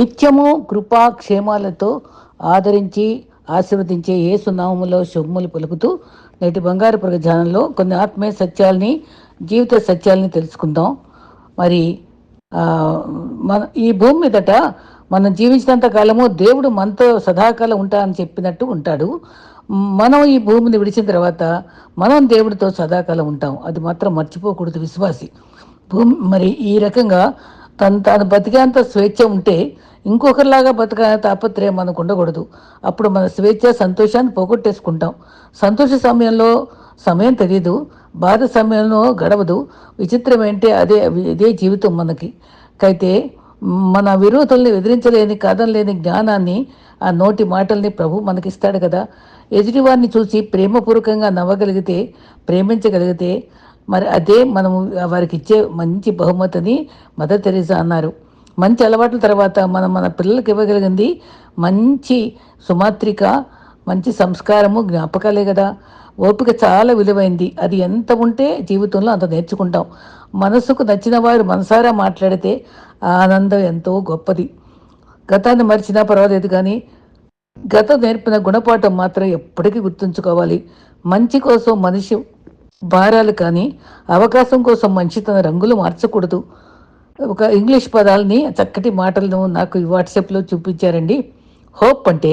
నిత్యము కృపా క్షేమాలతో ఆదరించి ఆశీర్వదించే ఏ సునామములో శుభములు పలుకుతూ నేటి బంగారు ప్రజానంలో కొన్ని ఆత్మీయ సత్యాల్ని జీవిత సత్యాలని తెలుసుకుందాం. మరి మన ఈ భూమి మీదట మనం జీవించినంత కాలము దేవుడు మనతో సదాకాలం ఉంటా అని చెప్పినట్టు ఉంటాడు. మనం ఈ భూమిని విడిచిన తర్వాత మనం దేవుడితో సదాకాలం ఉంటాం. అది మాత్రం మర్చిపోకూడదు విశ్వాసి. భూమి మరి ఈ రకంగా తను తాను బతికేంత స్వేచ్ఛ ఉంటే ఇంకొకరిలాగా బతక తాపత్రయం మనకు ఉండకూడదు. అప్పుడు మన స్వేచ్ఛ సంతోషాన్ని పోగొట్టేసుకుంటాం. సంతోష సమయంలో సమయం తెలియదు బాధ సమయంలో గడవదు. విచిత్రం ఏంటి అదే ఇదే జీవితం మనకి. అయితే మన విరోధుల్ని ఎదిరించలేని కాదనలేని జ్ఞానాన్ని ఆ నోటి మాటల్ని ప్రభు మనకిస్తాడు కదా. ఎదుటివారిని చూసి ప్రేమపూర్వకంగా నవ్వగలిగితే ప్రేమించగలిగితే మరి అదే మనము వారికి ఇచ్చే మంచి బహుమతిని మదర్ తెరీసా అన్నారు. మంచి అలవాట్ల తర్వాత మనం మన పిల్లలకి ఇవ్వగలిగింది మంచి సుమాత్రిక మంచి సంస్కారము జ్ఞాపకాలే కదా. ఓపిక చాలా విలువైంది. అది ఎంత ఉంటే జీవితంలో అంత నేర్చుకుంటాం. మనసుకు నచ్చిన వారు మనసారా మాట్లాడితే ఆనందం ఎంతో గొప్పది. గతాన్ని మరిచినా పర్వాలేదు కానీ గత నేర్పిన గుణపాఠం మాత్రం ఎప్పటికీ గుర్తుంచుకోవాలి. మంచి కోసం మనిషి భారాలు కానీ అవకాశం కోసం మంచి తన రంగులు మార్చకూడదు. ఒక ఇంగ్లీష్ పదాలని చక్కటి మాటలను నాకు ఈ వాట్సాప్లో చూపించారండి. హోప్ అంటే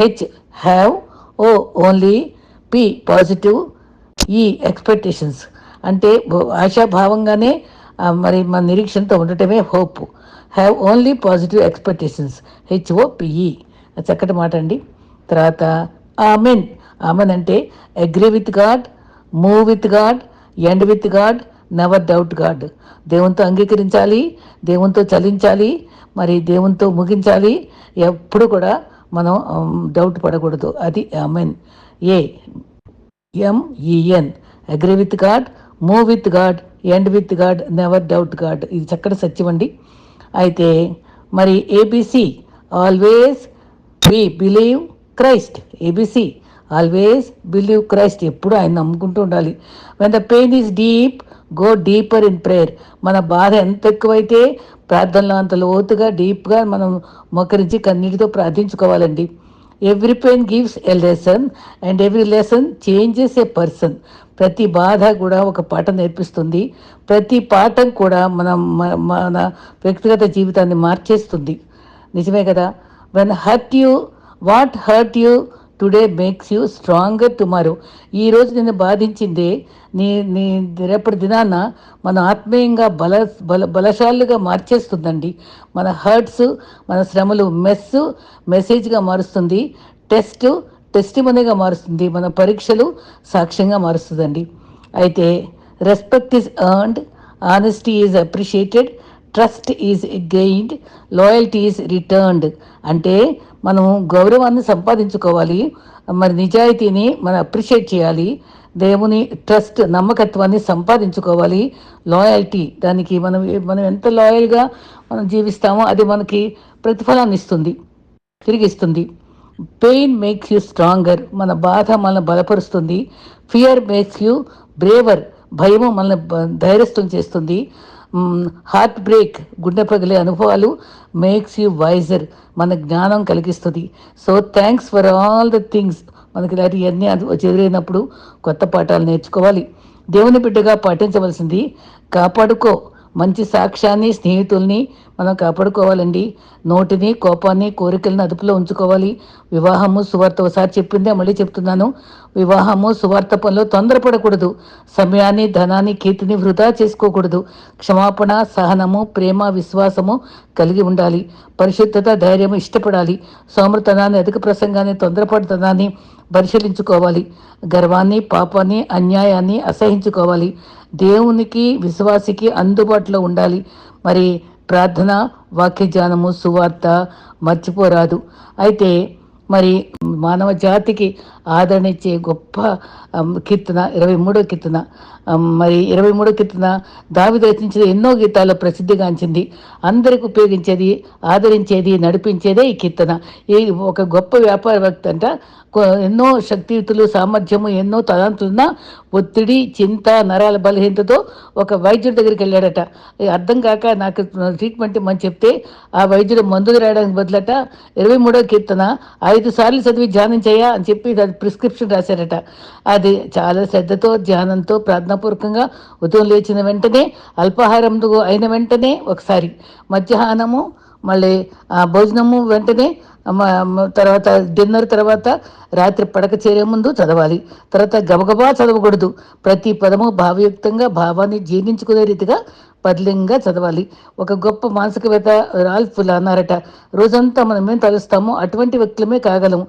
H have O only P positive E expectations. అంటే ఆశాభావంగానే మరి మన నిరీక్షణతో ఉండటమే hope. Have only positive expectations. H O P E చక్కటి మాట అండి. తర్వాత ఆమెన్. ఆమెన్ అంటే agree with God move with God end with God never doubt God దేవునితో అంగీకరించాలి దేవునితో చలించాలి మరి దేవునితో ముగించాలి. ఎప్పుడు కూడా మనం um, డౌట్ పడకూడదు. అది mean a M E N agree with God move with God end with God never doubt God ఇది చక్కటి సత్యం అండి. అయితే మరి A B C always we believe Christ A B C always believe Christ ఎప్పుడు ఆయన నమ్ముకుంటూ ఉండాలి. When the pain is deep go deeper in prayer మన బాధ ఎంత ఎక్కువైతే ప్రార్థనలో అంత లోతుగా డీప్గా మనం మొక్కరించి కన్నీటితో ప్రార్థించుకోవాలండి. Every pain gives a lesson and every lesson changes a person ప్రతి బాధ కూడా ఒక పాఠం నేర్పిస్తుంది. ప్రతి పాఠం కూడా మన మన వ్యక్తిగత జీవితాన్ని మార్చేస్తుంది. నిజమే కదా? When hurt you what hurt you today makes you stronger tomorrow. ఈ రోజు నిన్ను బాధించిందే నీ నీ రేపటి దినాన మన ఆత్మీయంగా బల బల బలశాలుగా మార్చేస్తుందండి. మన హర్ట్స్ మన శ్రమలు మెస్ మెసేజ్గా మారుస్తుంది. టెస్ట్ టెస్టిమనీగా మారుస్తుంది. మన పరీక్షలు సాక్ష్యంగా మారుస్తుందండి. అయితే respect is earned honesty is appreciated trust is gained loyalty is returned. అంటే మనం గౌరవాన్ని సంపాదించుకోవాలి మరి నిజాయితీని మనం అప్రిషియేట్ చేయాలి దేవుని ట్రస్ట్ నమ్మకత్వాన్ని సంపాదించుకోవాలి లాయల్టీ దానికి మనం మనం ఎంత లాయల్గా మనం జీవిస్తామో అది మనకి ప్రతిఫలాన్ని ఇస్తుంది తిరిగిస్తుంది. పెయిన్ మేక్స్ యూ స్ట్రాంగర్ మన బాధ మనల్ని బలపరుస్తుంది. ఫియర్ మేక్స్ యూ బ్రేవర్ భయము మనల్ని ధైర్యస్థం చేస్తుంది. హార్ట్ బ్రేక్ గుండె పగిలే అనుభవాలు మేక్స్ యూ వైజర్ మన జ్ఞానం కలిగిస్తుంది. So thanks for all the things మనకి ఇలాంటివన్నీ అది ఎదురైనప్పుడు కొత్త పాఠాలు నేర్చుకోవాలి. దేవుని బిడ్డగా పాటించవలసింది కాపాడుకో. మంచి సాక్ష్యాన్ని స్నేహితుల్ని మనం కాపాడుకోవాలండి. నోటిని కోపాన్ని కోరికలను అదుపులో ఉంచుకోవాలి. వివాహము సువార్త. ఒకసారి చెప్పిందే మళ్ళీ చెప్తున్నాను. వివాహము సువార్త పనిలో తొందరపడకూడదు. సమయాన్ని ధనాన్ని కీర్తిని వృధా చేసుకోకూడదు. క్షమాపణ సహనము ప్రేమ విశ్వాసము కలిగి ఉండాలి. పరిశుద్ధత ధైర్యం ఇష్టపడాలి. సోమృతనాన్ని అధిక ప్రసంగాన్ని తొందరపడుతనాన్ని పరిశీలించుకోవాలి. గర్వాన్ని పాపాన్ని అన్యాయాన్ని అసహించుకోవాలి. దేవునికి విశ్వాసికి అందుబాటులో ఉండాలి. మరి ప్రార్థన వాక్యజ్ఞానము సువార్త మర్చిపోరాదు. అయితే మరి మానవ జాతికి ఆదరణ ఇచ్చే గొప్ప కీర్తన ఇరవై మూడో కీర్తన. మరి ఇరవై మూడో కీర్తన దావిద రచించిన ఎన్నో గీతాల్లో ప్రసిద్ధిగాంచింది. అందరికి ఉపయోగించేది ఆదరించేది నడిపించేదే ఈ కీర్తన. ఈ ఒక గొప్ప వ్యాపారవేత్త అంట ఎన్నో శక్తియుతులు సామర్థ్యము ఎన్నో తలాంతులున్నా ఒత్తిడి చింత నరాల బలహీనతతో ఒక వైద్యుడి దగ్గరికి వెళ్ళాడట. అర్థం కాక నాకు ట్రీట్మెంట్ ఇమ్మని చెప్తే ఆ వైద్యుడు మందులు రాయడానికి బదులట ఇరవై మూడో కీర్తన ఐదు సార్లు చదివి ధ్యానం చేయ అని చెప్పి ప్రిస్క్రిప్షన్ రాశారట అది చాలా శ్రద్ధతో ధ్యానంతో ప్రార్థనాపూర్వకంగా ఉదయం లేచిన వెంటనే అల్పాహారం అయిన వెంటనే ఒకసారి మధ్యాహ్నము మళ్ళీ భోజనము వెంటనే తర్వాత డిన్నర్ తర్వాత రాత్రి పడక చేరే ముందు చదవాలి. తర్వాత గబగబా చదవకూడదు. ప్రతి పదము భావయుక్తంగా భావాన్ని జీర్ణించుకునే రీతిగా పదిలింగా చదవాలి. ఒక గొప్ప మానసికవేత్త రాల్ఫ్ అన్నారట రోజంతా మనం ఏం తలుస్తామో అటువంటి వ్యక్తులమే కాగలము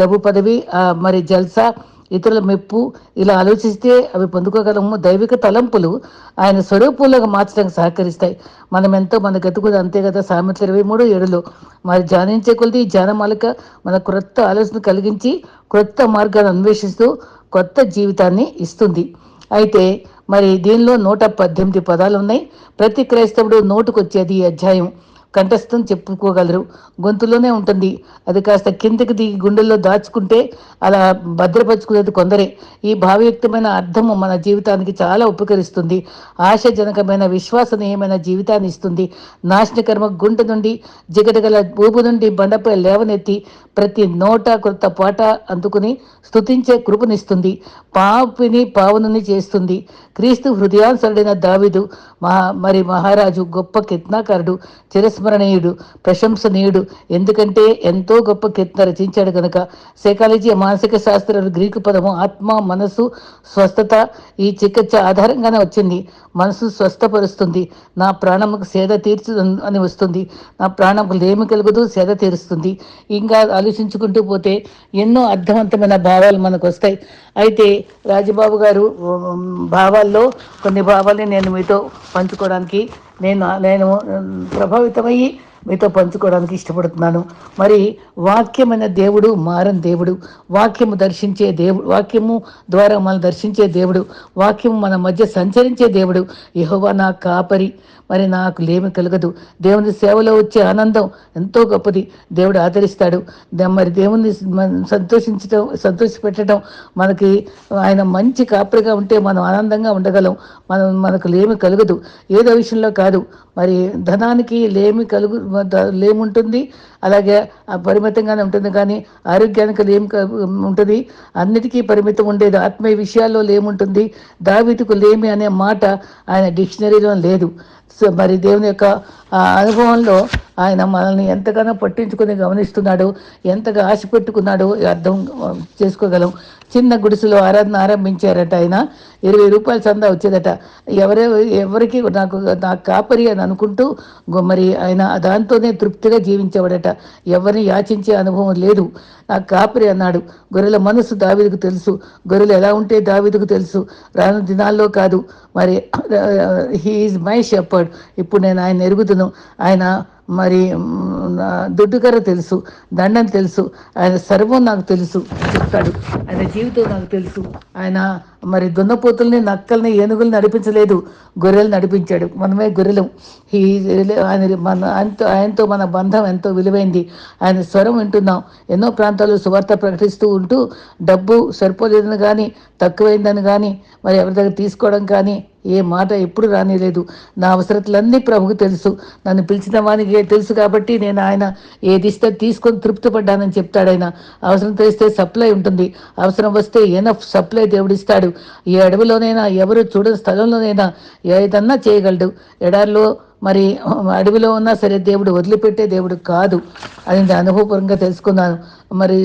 డబ్బు పదవి మరి జల్సా ఇతరుల మెప్పు ఇలా ఆలోచిస్తే అవి పొందుకోగలము. దైవిక తలంపులు ఆయన స్వరూపంలోకి మార్చడానికి సహకరిస్తాయి. మనం ఎంతో మన గతుకుది అంతే కదా? సామెతలు ఇరవై మూడు ఏడులో మరి ధ్యానించే కొలిది ధ్యానమాలిక మన క్రొత్త ఆలోచన కలిగించి క్రొత్త మార్గాన్ని అన్వేషిస్తూ కొత్త జీవితాన్ని ఇస్తుంది. అయితే మరి దీనిలో నూట పద్దెనిమిది పదాలు ఉన్నాయి. ప్రతి క్రైస్తవుడు నోటుకొచ్చేది ఈ అధ్యాయం. కంఠస్థం చెప్పుకోగలరు. గొంతులోనే ఉంటుంది. అది కాస్త కిందకి దిగి గుండెల్లో దాచుకుంటే అలా భద్రపరుచుకునేది కొందరే. ఈ భావయుక్తమైన అర్థము మన జీవితానికి చాలా ఉపకరిస్తుంది. ఆశాజనకమైన విశ్వాసనీయమైన జీవితాన్ని ఇస్తుంది. నాశనకర్మ గుండె నుండి జిగటగల ఊపు నుండి బండపై లేవనెత్తి ప్రతి నోట కొత్త పాట అందుకుని స్థుతించే కృపనిస్తుంది. పాపిని పావనుని చేస్తుంది. క్రీస్తు హృదయాన్సరుడైన దావిదు మహా మరి మహారాజు గొప్ప కిత్నాకారుడు చిరస్మరణీయుడు ప్రశంసనీయుడు ఎందుకంటే ఎంతో గొప్ప కీర్తన రచించాడు కనుక సైకాలజీ మానసిక శాస్త్రాలు గ్రీకు పదము ఆత్మ మనసు స్వస్థత ఈ చికిత్స ఆధారంగానే వచ్చింది. మనసు స్వస్థపరుస్తుంది. నా ప్రాణముకు సేద తీర్చు అని వస్తుంది. నా ప్రాణముకు లేమి కలుగుదు సేద తీరుస్తుంది. ఇంకా ఆలోచించుకుంటూ పోతే ఎన్నో అర్థవంతమైన భావాలు మనకు వస్తాయి అయితే రాజబాబు గారు భావాల్లో కొన్ని భావాల్ని నేను మీతో పంచుకోవడానికి నేను నేను ప్రభావితమయ్యి మీతో పంచుకోవడానికి ఇష్టపడుతున్నాను. మరి వాక్యమైన దేవుడు మారని దేవుడు వాక్యము దర్శించే దేవుడు వాక్యము ద్వారా మనం దర్శించే దేవుడు వాక్యము మన మధ్య సంచరించే దేవుడు. యహోవా నా కాపరి మరి నాకు లేమి కలగదు. దేవుని సేవలో వచ్చే ఆనందం ఎంతో గొప్పది. దేవుడు ఆదరిస్తాడు. మరి దేవుని సంతోషించడం సంతోషపెట్టడం మనకి ఆయన మంచి కాపరిగా ఉంటే మనం ఆనందంగా ఉండగలం. మనం మనకు లేమి కలగదు. ఏదో విషయంలో కాదు. మరి ధనానికి లేమి కలుగు లేముంటుంది అలాగే పరిమితంగానే ఉంటుంది కానీ ఆరోగ్యానికి లేమి ఉంటుంది. అన్నిటికీ పరిమితం ఉండేది ఆత్మీయ విషయాల్లో లేముంటుంది దావితుకు లేమి అనే మాట ఆయన డిక్షనరీలో లేదు. సో మరి దేవుని యొక్క అనుభవంలో ఆయన మనల్ని ఎంతగానో పట్టించుకుని గమనిస్తున్నాడు ఎంతగా ఆశ పెట్టుకున్నాడో అర్థం చేసుకోగలం. చిన్న గుడిసెలో ఆరాధన ఆరంభించారట ఆయన. ఇరవై రూపాయల చందా వచ్చేదట. ఎవరే ఎవరికి నాకు నాకు కాపరి అని అనుకుంటూ మరి ఆయన దాని దాంతోనే తృప్తిగా జీవించేవాడట. ఎవరిని యాచించే అనుభవం లేదు. నాకు కాపరి అన్నాడు గొర్రెల మనసు దావిదికు తెలుసు. గొర్రెలు ఎలా ఉంటే దావిదికు తెలుసు. రాను దినాల్లో కాదు. మరి హీఈస్ మై షెపర్డ్ ఇప్పుడు నేను ఆయన ఎరుగుతును ఆయన మరి దుడ్డుకర తెలుసు. దండం తెలుసు. ఆయన సర్వం నాకు తెలుసు చెప్తాడు. ఆయన జీవితం నాకు తెలుసు. ఆయన మరి దున్నపోతుల్ని నక్కల్ని ఏనుగులు నడిపించలేదు. గొర్రెలు నడిపించాడు. మనమే గొర్రెలు. ఈ ఆయన మన ఆయనతో ఆయనతో మన బంధం ఎంతో విలువైంది. ఆయన స్వరం వింటున్నాం. ఎన్నో ప్రాంతాల్లో సువార్త ప్రకటిస్తూ ఉంటూ డబ్బు సరిపోలేదని కానీ తక్కువైందని కానీ మరి ఎవరి దగ్గర తీసుకోవడం కానీ ఏ మాట ఎప్పుడు రానిలేదు. నా అవసరతలన్నీ ప్రభుకు తెలుసు. నన్ను పిలిచిన వానికి తెలుసు కాబట్టి నేను ఆయన ఏది ఇస్తే తీసుకొని తృప్తిపడ్డానని చెప్తాడు ఆయన. అవసరం తెస్తే సప్లై ఉంటుంది. అవసరం వస్తే ఎనఫ్ సప్లై దేవుడు ఈ అడవిలోనైనా ఎవరు చూడని స్థలంలోనైనా ఏదన్నా చేయగలడు. ఎడారిలో మరి అడవిలో ఉన్నా సరే దేవుడు వదిలిపెట్టే దేవుడు కాదు. అని నేను అనుభవపూర్వంగా తెలుసుకున్నాను. మరి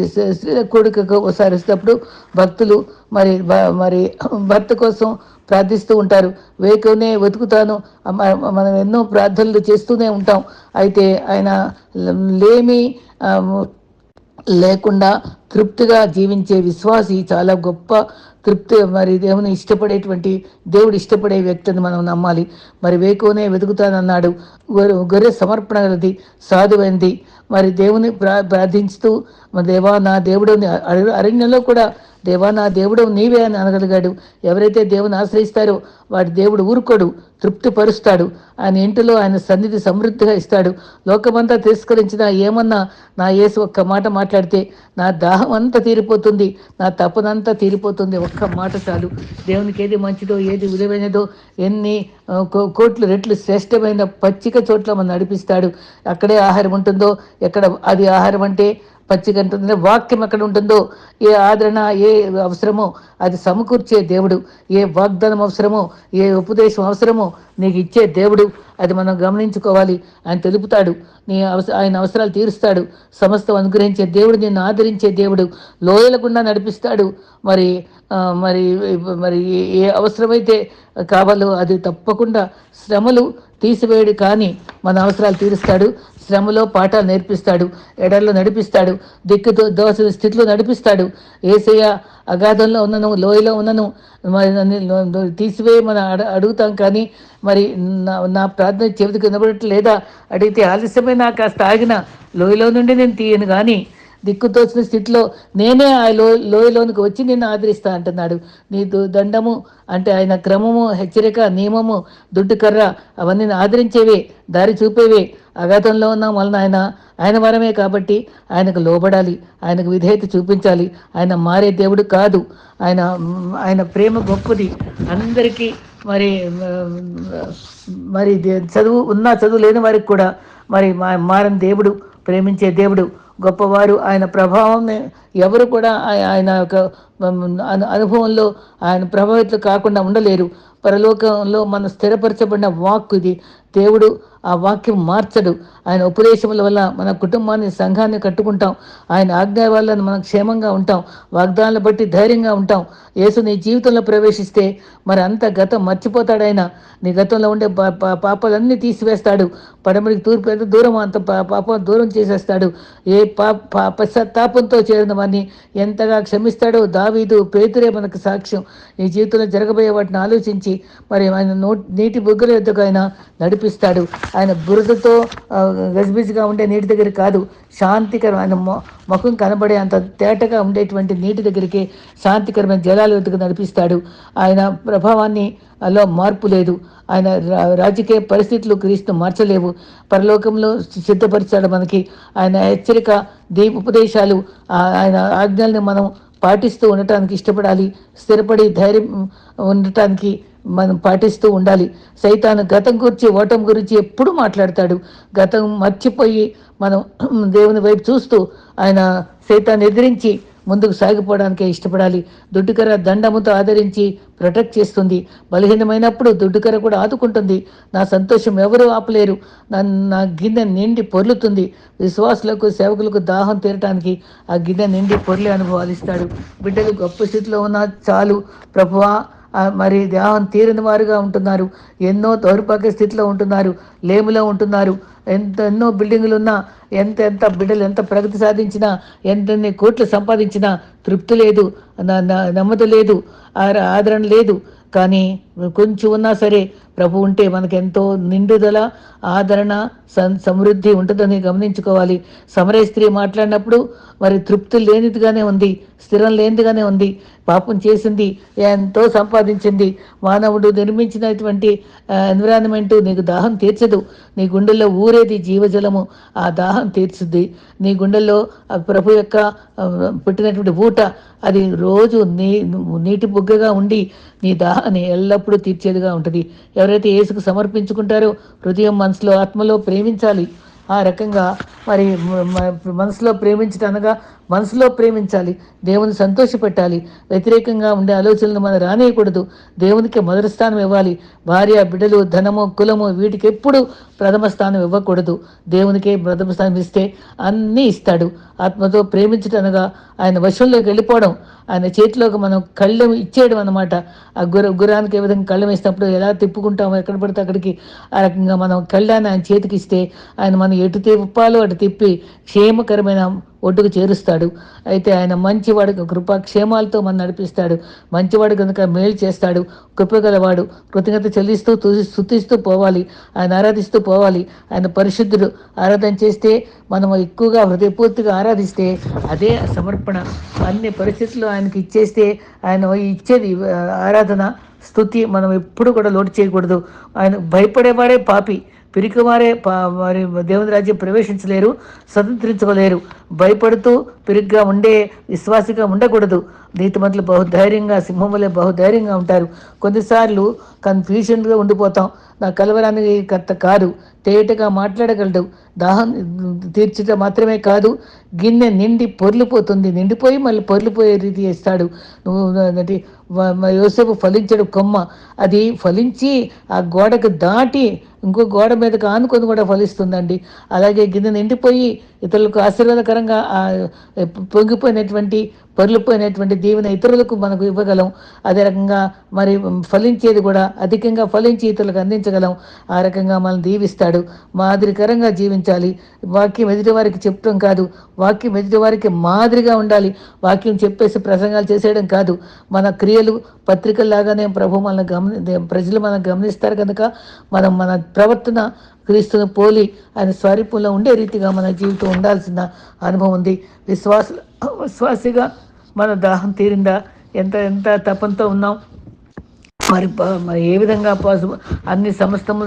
కొడుకు ఒకసారి వచ్చినప్పుడు భక్తులు మరి మరి భర్త కోసం ప్రార్థిస్తూ ఉంటారు. వేకునే వెతుకుతాను. మనం ఎన్నో ప్రార్థనలు చేస్తూనే ఉంటాం. అయితే ఆయన లేమి లేకుండా తృప్తిగా జీవించే విశ్వాసి చాలా గొప్ప తృప్తి. మరి దేవుని ఇష్టపడేటువంటి దేవుడు ఇష్టపడే వ్యక్తిని మనం నమ్మాలి. మరి వేకునే వెతుకుతానన్నాడు. గొర్రె సమర్పణ గలది సాధువైంది. మరి దేవుని ప్రా ప్రార్థించుతూ దేవా నా దేవుడు అరణ్యంలో కూడా దేవా నా దేవుడు నీవే అని అనగలిగాడు. ఎవరైతే దేవుని ఆశ్రయిస్తారో వాడి దేవుడు ఊరుకోడు తృప్తిపరుస్తాడు. ఆయన ఇంటిలో ఆయన సన్నిధి సమృద్ధిగా ఇస్తాడు. లోకమంతా తిరస్కరించిన ఏమన్నా నా యేసు ఒక్క మాట మాట్లాడితే నా దాహం అంతా తీరిపోతుంది నా తపనంతా తీరిపోతుంది. ఒక్క మాట చాలు. దేవునికి ఏది మంచిదో ఏది విలువైనదో ఎన్ని కోట్లు రెట్లు శ్రేష్టమైన పచ్చిక చోట్ల మనం నడిపిస్తాడు. అక్కడే ఆహారం ఉంటుందో ఎక్కడ అది ఆహారం అంటే పచ్చిక అంటుందంటే వాక్యం ఎక్కడ ఉంటుందో ఏ ఆదరణ ఏ అవసరమో అది సమకూర్చే దేవుడు. ఏ వాగ్దానం అవసరమో ఏ ఉపదేశం అవసరమో నీకు ఇచ్చే దేవుడు. అది మనం గమనించుకోవాలి. ఆయన తెలుపుతాడు. నీ అవస ఆయన అవసరాలు తీరుస్తాడు. సమస్తం అనుగ్రహించే దేవుడు నిన్ను ఆదరించే దేవుడు. లోయలకుండా నడిపిస్తాడు. మరి మరి మరి ఏ అవసరమైతే కావాలో అది తప్పకుండా శ్రమలు తీసివేయడు కానీ మన అవసరాలు తీరుస్తాడు. శ్రమలో పాఠాలు నేర్పిస్తాడు ఎడల్లో నడిపిస్తాడు దిక్కుతో దోష స్థితిలో నడిపిస్తాడు. ఏసయ్య అగాధంలో ఉన్నను లోయలో ఉన్నను మరి తీసివేయి మనం అడ అడుగుతాం కానీ మరి నా నా ప్రార్థన చెవికి వినబడట్లేదా? అడిగితే ఆలస్యమే నాకు కాస్త ఆగిన. లోయలో నుండి నేను తీయను కానీ దిక్కుతోచిన స్థితిలో నేనే ఆ లో లోయలోనికి వచ్చి నిన్ను ఆదరిస్తా అంటున్నాడు. నీ దండము అంటే ఆయన క్రమము హెచ్చరిక నియమము దుడ్డుకర్ర అవన్నీ ఆదరించేవే దారి చూపేవే. అఘాతంలో ఉన్న వలన ఆయన ఆయన వరమే కాబట్టి ఆయనకు లోబడాలి ఆయనకు విధేయత చూపించాలి. ఆయన మారే దేవుడు కాదు. ఆయన ఆయన ప్రేమ గొప్పది. అందరికీ మరి మరి చదువు ఉన్న చదువు లేని వారికి కూడా మరి మారని దేవుడు ప్రేమించే దేవుడు గొప్పవారు. ఆయన ప్రభావం ఎవరు కూడా ఆయన యొక్క అనుభవంలో ఆయన ప్రభావితులు కాకుండా ఉండలేరు. పరలోకంలో మన స్థిరపరచబడిన వాక్ ఇది. దేవుడు ఆ వాక్యం మార్చడు. ఆయన ఉపదేశముల వల్ల మన కుటుంబాన్ని సంఘాన్ని కట్టుకుంటాం. ఆయన ఆజ్ఞ వల్ల మనం క్షేమంగా ఉంటాం. వాగ్దానాలు బట్టి ధైర్యంగా ఉంటాం. యేసు నీ జీవితంలో ప్రవేశిస్తే మరి అంత గతం మర్చిపోతాడు ఆయన నీ గతంలో ఉండే పాపాలన్నీ తీసివేస్తాడు. పడమడికి తూర్పు దూరం అంత పాపం దూరం చేసేస్తాడు. ఏ పా పశ్చాత్తాపంతో చేరిన వాడిని ఎంతగా క్షమిస్తాడో దావీదు పేతురే మనకు సాక్ష్యం. నీ జీవితంలో జరగబోయే వాటిని ఆలోచించి మరి ఆయన నో నీటి బుగ్గల ఎద్దుకు ఆయన నడిపిస్తాడు. ఆయన బురదతో గజిబిజిగా ఉండే నీటి దగ్గర కాదు శాంతికరం ఆయన ముఖం కనబడే అంత తేటగా ఉండేటువంటి నీటి దగ్గరికి శాంతికరమైన జలాల వెతుకు నడిపిస్తాడు. ఆయన ప్రభావాన్ని అలా మార్పు లేదు. ఆయన రాజకీయ పరిస్థితులు క్రీస్తు మార్చలేవు. పరలోకంలో సిద్ధపరిచాడు మనకి. ఆయన హెచ్చరిక దీప ఉపదేశాలు ఆయన ఆజ్ఞల్ని మనం పాటిస్తూ ఉండటానికి ఇష్టపడాలి. స్థిరపడి ధైర్యం ఉండటానికి మనం పాటిస్తూ ఉండాలి. సైతాను గతం గురించి ఓటం గురించి ఎప్పుడు మాట్లాడతాడు. గతం మర్చిపోయి మనం దేవుని వైపు చూస్తూ ఆయన సైతాన్ని ఎదిరించి ముందుకు సాగిపోవడానికే ఇష్టపడాలి. దుడ్డుకర దండముతో ఆదరించి ప్రొటెక్ట్ చేస్తుంది. బలహీనమైనప్పుడు దుడ్డుకర కూడా ఆదుకుంటుంది. నా సంతోషం ఎవరు ఆపలేరు. నా గిన్నె నిండి పొర్లుతుంది. విశ్వాసులకు సేవకులకు దాహం తీరటానికి ఆ గిన్నె నిండి పొర్లే అనుభవాలు ఇస్తాడు. బిడ్డలు గొప్ప స్థితిలో ఉన్న చాలు. ప్రభువా మరి దేహం తీరని వారుగా ఉంటున్నారు. ఎన్నో దౌర్భాగ్య స్థితిలో ఉంటున్నారు. లేములో ఉంటున్నారు. ఎంత ఎన్నో బిల్డింగులు ఉన్నా ఎంత ఎంత బిడ్డలు ఎంత ప్రగతి సాధించినా ఎంతెన్ని కోట్లు సంపాదించినా తృప్తి లేదు నమ్మదు లేదు ఆదరణ లేదు. కానీ కొంచెం ఉన్నా సరే ప్రభు ఉంటే మనకెంతో నిండుదల ఆదరణ సమృద్ధి ఉంటుందని గమనించుకోవాలి. సమరయ స్త్రీ మాట్లాడినప్పుడు మరి తృప్తి లేనిదిగానే ఉంది స్థిరం లేనిదిగానే ఉంది పాపం చేసింది ఎంతో సంపాదించింది మానవుడు నిర్మించినటువంటి ఎన్విరాన్మెంట్ నీకు దాహం తీర్చదు. నీ గుండెల్లో ఊరేది జీవజలము ఆ దాహం తీర్చుద్ది. నీ గుండెల్లో ప్రభు యొక్క పుట్టినటువంటి ఊట అది రోజు నీ నీటి బుగ్గగా ఉండి నీ దాహాన్ని ఎల్లప్పుడూ తీర్చేదిగా ఉంటుంది. ఎవరైతే యేసుకు సమర్పించుకుంటారో హృదయం మనసులో ఆత్మలో ప్రేమించాలి. ఆ రకంగా మరి మనసులో ప్రేమించటనగా మనసులో ప్రేమించాలి దేవుని సంతోషపెట్టాలి వ్యతిరేకంగా ఉండే ఆలోచనలు మనం రానేయకూడదు. దేవునికి మొదటి స్థానం ఇవ్వాలి. భార్య బిడ్డలు ధనము కులము వీటికి ఎప్పుడు ప్రథమ స్థానం ఇవ్వకూడదు. దేవునికే ప్రథమ స్థానం ఇస్తే అన్నీ ఇస్తాడు. ఆత్మతో ప్రేమించటనగా ఆయన వశంలోకి వెళ్ళిపోవడం. ఆయన చేతిలోకి మనం కళ్ళెం ఇచ్చేయడం అనమాట ఆ గుర గురానికి ఏ విధంగా కళ్ళెం వేసినప్పుడు ఎలా తిప్పుకుంటామో ఎక్కడ పడితే అక్కడికి ఆ రకంగా మనం కళ్ళాన్ని ఆయన చేతికి ఇస్తే ఆయన మనం ఎటు తిప్పాలో అటు తిప్పి క్షేమకరమైన ఒడ్డుకు చేరుస్తాడు. అయితే ఆయన మంచివాడు కృపాక్షేమాలతో మనం నడిపిస్తాడు. మంచివాడు కనుక మేలు చేస్తాడు కృపగలవాడు కృతజ్ఞత చెల్లిస్తూ స్థుతిస్తూ పోవాలి ఆయన ఆరాధిస్తూ పోవాలి. ఆయన పరిశుద్ధుడు ఆరాధన చేస్తే మనం ఎక్కువగా హృదయపూర్తిగా ఆరాధిస్తే అదే సమర్పణ. అన్ని పరిస్థితులు ఆయనకి ఇచ్చేస్తే ఆయన ఇచ్చేది ఆరాధన స్థుతి మనం ఎప్పుడు కూడా లోటు చేయకూడదు. ఆయన భయపడేవాడే పాపి. పిరికివారే వారి దేవుని రాజ్యం ప్రవేశించలేరు స్వతంత్రించుకోలేరు. భయపడుతూ పిరిగ్గా ఉండే విశ్వాసిగా ఉండకూడదు. నీతిమంతులు బహుధైర్యంగా సింహం వల్లే బహుధైర్యంగా ఉంటారు. కొన్నిసార్లు కన్ఫ్యూషన్గా ఉండిపోతాం. నా కలవరానికి కర్త కాదు. తేటగా మాట్లాడగలడు. దాహం తీర్చడం మాత్రమే కాదు. గిన్నె నిండి పొర్లిపోతుంది. నిండిపోయి మళ్ళీ పొర్లిపోయే రీతి ఇస్తాడు నువ్వు యోసేపు ఫలించడు కొమ్మ. అది ఫలించి ఆ గోడకు దాటి ఇంకో గోడ మీదకు ఆనుకొని కూడా ఫలిస్తుందండి. అలాగే గిన్నె నిండిపోయి ఇతరులకు ఆశీర్వాదకరంగా పొంగిపోయినటువంటి పొరిలిపోయినటువంటి దీవెన ఇతరులకు మనకు ఇవ్వగలం. అదే రకంగా మరి ఫలించేది కూడా అధికంగా ఫలించి ఇతరులకు అందించగలం. ఆ రకంగా మనం దీవిస్తాడు. మాదిరికరంగా జీవించాలి. వాక్యం ఎదుటి వారికి చెప్పడం కాదు. వాక్యం ఎదుటి వారికి మాదిరిగా ఉండాలి. వాక్యం చెప్పేసి ప్రసంగాలు చేసేయడం కాదు. మన క్రియలు పత్రికల్లాగానే ప్రభు మనల్ని గమని ప్రజలు మనం గమనిస్తారు కనుక మనం మన ప్రవర్తన క్రీస్తును పోలి ఆయన స్వరూపంలో ఉండే రీతిగా మన జీవితం ఉండాల్సిన అనుభవం ఉంది. విశ్వాస విశ్వాసిగా మన దాహం తీరిందా? ఎంత ఎంత తపంతో ఉన్నాం? మరి ఏ విధంగా పాసిబుల్ అన్ని సమస్తము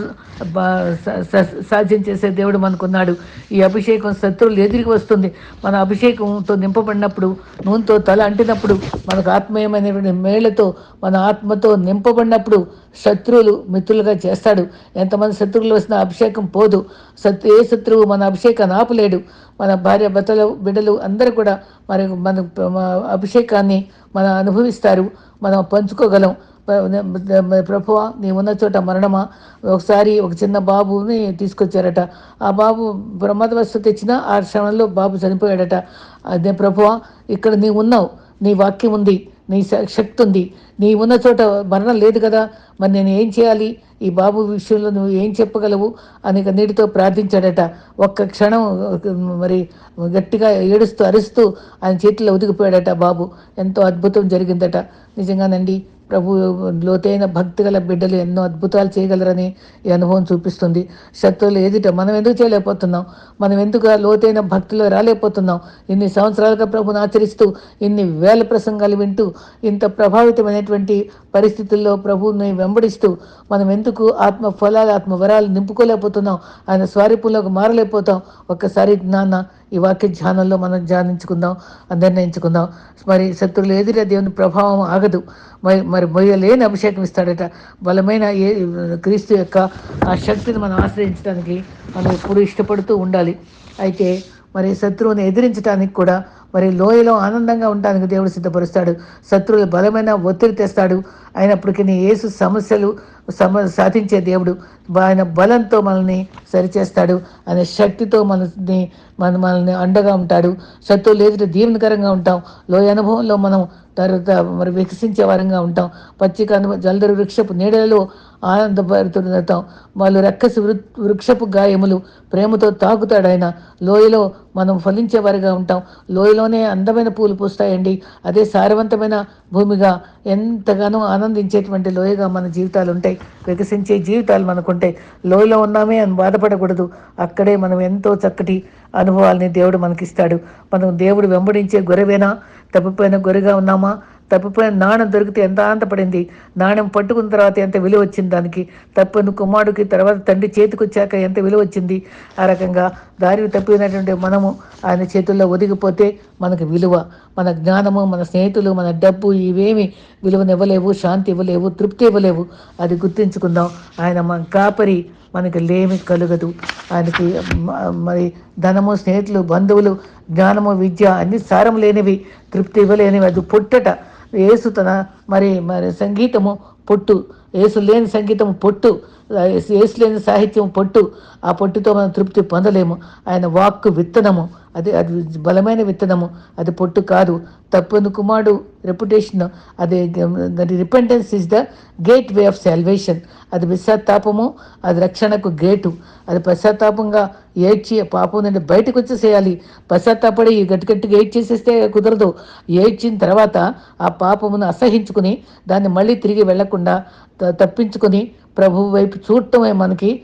సాధ్యం చేసే దేవుడు మనకున్నాడు. ఈ అభిషేకం శత్రువులు ఎదురికి వస్తుంది. మన అభిషేకంతో నింపబడినప్పుడు నూనెతో తల అంటినప్పుడు మనకు ఆత్మీయమైనటువంటి మేళ్ళతో మన ఆత్మతో నింపబడినప్పుడు శత్రువులు మిత్రులుగా చేస్తాడు. ఎంతమంది శత్రువులు వచ్చినా అభిషేకం పోదు. శత్రు ఏ శత్రువు మన అభిషేకాన్ని ఆపలేడు. మన భార్య భర్తలు బిడ్డలు అందరూ కూడా మరి మన అభిషేకాన్ని మనం అనుభవిస్తారు. మనం పంచుకోగలం. ప్రభువ నీ ఉన్న చోట మరణమా? ఒకసారి ఒక చిన్న బాబుని తీసుకొచ్చారట. ఆ బాబు ప్రమాదవస్తు తెచ్చిన ఆ క్షణంలో బాబు చనిపోయాడట. అదే ప్రభువ ఇక్కడ నీ ఉన్నావు. నీ వాక్యం ఉంది. నీ శక్తి ఉంది. నీ ఉన్న చోట మరణం లేదు కదా. మరి నేను ఏం చేయాలి? ఈ బాబు విషయంలో నువ్వు ఏం చెప్పగలవు? అని నీటితో ప్రార్థించాడట. ఒక్క క్షణం మరి గట్టిగా ఏడుస్తూ అరుస్తూ ఆయన చేతిలో ఒదిగిపోయాడట బాబు. ఎంతో అద్భుతం జరిగిందట. నిజంగానండి ప్రభు లోతైన భక్తి గల బిడ్డలు ఎన్నో అద్భుతాలు చేయగలరని ఈ అనుభవం చూపిస్తుంది. శత్రువులు ఎదుట మనం ఎందుకు చేయలేకపోతున్నాం? మనం ఎందుకు లోతైన భక్తిలో రాలేకపోతున్నాం? ఇన్ని సంవత్సరాలుగా ప్రభుని ఆచరిస్తూ ఇన్ని వేల ప్రసంగాలు వింటూ ఇంత ప్రభావితమైనటువంటి పరిస్థితుల్లో ప్రభుని వెంబడిస్తూ మనం ఎందుకు ఆత్మ ఫలాలు ఆత్మ వరాలు నింపుకోలేకపోతున్నాం? ఆయన స్వారూపంలోకి మారలేకపోతాం? ఒక్కసారి నాన్న ఈ వాక్య ధ్యానంలో మనం ధ్యానించుకుందాం నిర్ణయించుకుందాం. మరి శత్రువులు ఎదురే దేవుని ప్రభావం ఆగదు. మరి మరి మొయ్యలేని అభిషేకం ఇస్తాడట. బలమైన ఏ క్రీస్తు యొక్క ఆ శక్తిని మనం ఆశ్రయించడానికి మనం ఎప్పుడు ఇష్టపడుతూ ఉండాలి. అయితే మరి శత్రువుని ఎదిరించడానికి కూడా మరి లోయలో ఆనందంగా ఉండడానికి దేవుడు సిద్ధపరుస్తాడు. శత్రువులు బలమైన ఒత్తిడి తెస్తాడు. అయినప్పటికీ నీ యేసు సమస్యలు సమ సాధించే దేవుడు. ఆయన బలంతో మనల్ని సరిచేస్తాడు. ఆయన శక్తితో మనల్ని మన మనల్ని అండగా ఉంటాడు. శత్రువులు లేదు దీవెనకరంగా ఉంటాం. లోయ అనుభవంలో మనం తర్వాత మరి వికసించే వారంగా ఉంటాం. పచ్చిక అనుభవం జలదరు వృక్షపు నీడలలో ఆనందపడుతుండతాం వాళ్ళు రక్కసి వృక్షపు గాయములు ప్రేమతో తాకుతాడాయన. లోయలో మనం ఫలించేవారిగా ఉంటాం. లోయలోనే అందమైన పూలు పూస్తాయండి. అదే సారవంతమైన భూమిగా ఎంతగానో ఆనందించేటువంటి లోయగా మన జీవితాలు ఉంటాయి వికసించే జీవితాలు మనకుంటాయి. లోయలో ఉన్నామే అని బాధపడకూడదు. అక్కడే మనం ఎంతో చక్కటి అనుభవాల్ని దేవుడు మనకిస్తాడు. మనం దేవుడు వెంబడించే గొరవేనా తప్పిపోయిన గొర్రెగా ఉన్నామా? తప్పిపోయిన నాణం దొరికితే ఎంత ఆనందపడింది? నాణ్యం పట్టుకున్న తర్వాత ఎంత విలువ వచ్చింది దానికి? తప్పిన కుమారుడికి తర్వాత తండ్రి చేతికి వచ్చాక ఎంత విలువ వచ్చింది? ఆ రకంగా దారి తప్పినటువంటి మనము ఆయన చేతుల్లో ఒదిగిపోతే మనకు విలువ మన జ్ఞానము మన స్నేహితులు మన డబ్బు ఇవేమి విలువనివ్వలేవు శాంతి ఇవ్వలేవు తృప్తి ఇవ్వలేవు అది గుర్తించుకుందాం. ఆయన మన కాపరి మనకి లేమి కలుగదు. ఆయనకి మరి ధనము స్నేహితులు బంధువులు జ్ఞానము విద్య అన్ని సారం లేనివి తృప్తి ఇవ్వలేనివి అది పుట్టట ఏసు తన మరి మరి సంగీతము పొట్టు. ఏసు లేని సంగీతం పొట్టు. ఏసు లేని సాహిత్యం పొట్టు. ఆ పొట్టుతో మనం తృప్తి పొందలేము. ఆయన వాక్కు విత్తనము. అది అది బలమైన విత్తనము. అది పొట్టు కాదు. తప్పును కుమారుడు రెప్యుటేషన్ అది repentance is the gate way of salvation అది పశ్చాత్తాపము అది రక్షణకు గేటు అది పశ్చాత్తాపంగా ఏడ్చి పాపం నుండి బయటకు వచ్చేసేయాలి. పశ్చాత్తాపడి గట్టి ఏడ్ చేసేస్తే కుదరదు. ఏడ్చిన తర్వాత ఆ పాపమును అసహించుకుని దాన్ని మళ్ళీ తిరిగి వెళ్ళకుండా తప్పించుకొని ప్రభువు వైపు చూడటమే మనకి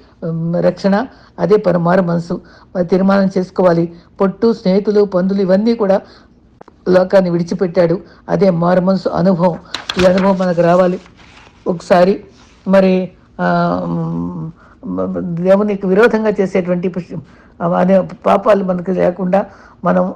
రక్షణ. అదే పరమారు మనసు. తీర్మానం చేసుకోవాలి. పొట్టు స్నేహితులు పందులు ఇవన్నీ కూడా లోకాన్ని విడిచిపెట్టాడు. అదే మారు మనసు అనుభవం. ఈ అనుభవం మనకు రావాలి. ఒకసారి మరి దేవునికి విరోధంగా చేసేటువంటి పుష్- అనే పాపాలు మనకు లేకుండా మనం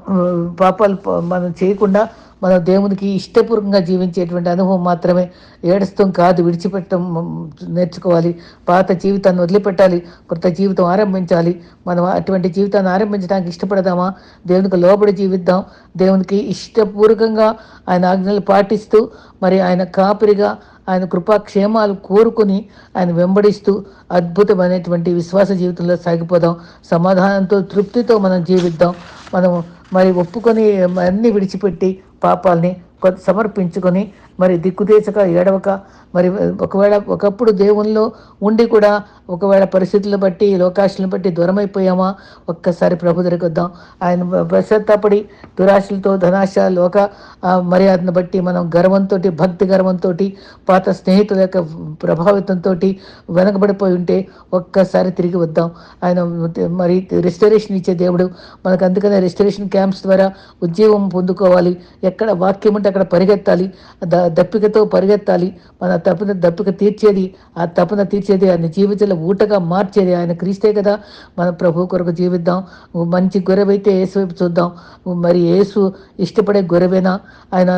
పాపాలు మనం చేయకుండా మనం దేవునికి ఇష్టపూర్వకంగా జీవించేటువంటి అనుభవం మాత్రమే ఏడుస్తాం కాదు విడిచిపెట్టడం నేర్చుకోవాలి. పాత జీవితాన్ని వదిలిపెట్టాలి కొత్త జీవితం ఆరంభించాలి. మనం అటువంటి జీవితాన్ని ఆరంభించడానికి ఇష్టపడదామా? దేవునికి లోబడి జీవిద్దాం. దేవునికి ఇష్టపూర్వకంగా ఆయన ఆజ్ఞలు పాటిస్తూ మరి ఆయన కాపరిగా ఆయన కృపాక్షేమాలు కోరుకుని ఆయన వెంబడిస్తూ అద్భుతమైనటువంటి విశ్వాస జీవితంలో సాగిపోదాం. సమాధానంతో తృప్తితో మనం జీవిద్దాం. మనం మరి ఒప్పుకొని అన్నీ విడిచిపెట్టి పాపాలని కొ- సమర్పించుకొని మరి దిక్కుదేశక ఏడవక మరి ఒకవేళ ఒకప్పుడు దేవునిలో ఉండి కూడా ఒకవేళ పరిస్థితులను బట్టి లోకాశలను బట్టి దూరమైపోయామా? ఒక్కసారి ప్రభు దొరికొద్దాం వద్దాం ఆయన పశ్చాత్తాపడి దురాశలతో ధనాశ లోక మర్యాదను బట్టి మనం గర్వంతో భక్తి గర్వంతో పాత స్నేహితుల యొక్క ప్రభావితంతో వెనకబడిపోయి ఉంటే ఒక్కసారి తిరిగి వద్దాం. ఆయన మరి రెస్టరేషన్ ఇచ్చే దేవుడు. మనకు అందుకనే రెస్టరేషన్ క్యాంప్స్ ద్వారా ఉద్యోగం పొందుకోవాలి. ఎక్కడ వాక్యం ఉంటే అక్కడ పరిగెత్తాలి. దప్పికతో పరిగెత్తాలి. మన తప్పున దప్పిక తీర్చేది ఆ తప్పున తీర్చేది ఆయన జీవితంలో ఊటగా మార్చేది ఆయన క్రీస్తే కదా. మన ప్రభు కొరకు జీవిద్దాం. మంచి గొర్రెవైతే యేసు వైపు చూద్దాం. మరి యేసు ఇష్టపడే గొర్రెవేనా? ఆయన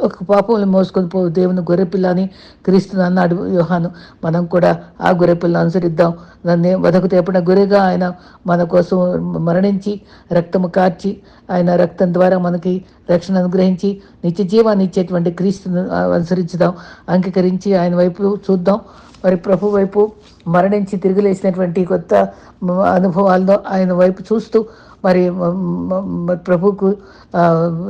ఒక పాపములు మోసుకొని పో దేవుని గొర్రెపిల్ల అని క్రీస్తుని అన్నాడు వ్యూహాను మనం కూడా ఆ గొర్రెపిల్లని అనుసరిద్దాం. నన్ను వదకు ఎప్పుడైనా గురిగా ఆయన మన కోసం మరణించి రక్తము కార్చి ఆయన రక్తం ద్వారా మనకి రక్షణ అనుగ్రహించి నిత్య జీవాన్ని ఇచ్చేటువంటి క్రీస్తును అనుసరించుదాం. అంగీకరించి ఆయన వైపు చూద్దాం. మరి ప్రభు వైపు మరణించి తిరిగి లేచినటువంటి కొత్త అనుభవాల్లో ఆయన వైపు చూస్తూ మరి ప్రభుకు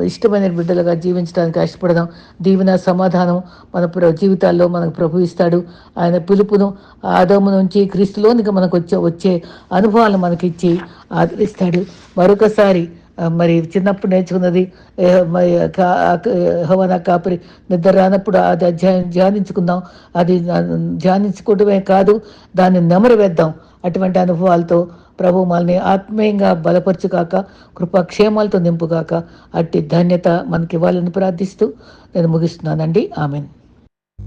ఇష్టమైన బిడ్డలుగా జీవించడానికి ఆశపడదాం. దీవెన సమాధానం మన ప్ర- జీవితాల్లో మనకు ప్రభు ఇస్తాడు. ఆయన పిలుపును ఆదోము నుంచి క్రీస్తులోనికి మనకు వచ్చే వచ్చే అనుభవాలను మనకిచ్చి ఆదరిస్తాడు. మరొకసారి మరి చిన్నప్పుడు నేర్చుకున్నది ఏ- మరి కాపరి. నిద్ర రానప్పుడు అది అధ్యాయం ధ్యానించుకుందాం. అది ధ్యానించుకోవడమే కాదు దాన్ని నెమరు వేద్దాం. అటువంటి అనుభవాలతో ప్రభు మనల్ని ఆత్మీయంగా బలపరచుగాక కృపాక్షేమాలతో నింపుగాక అట్టి ధన్యత మనకి ఇవ్వాలని ప్రార్థిస్తూ నేను ముగిస్తున్నానండి. ఆమెను.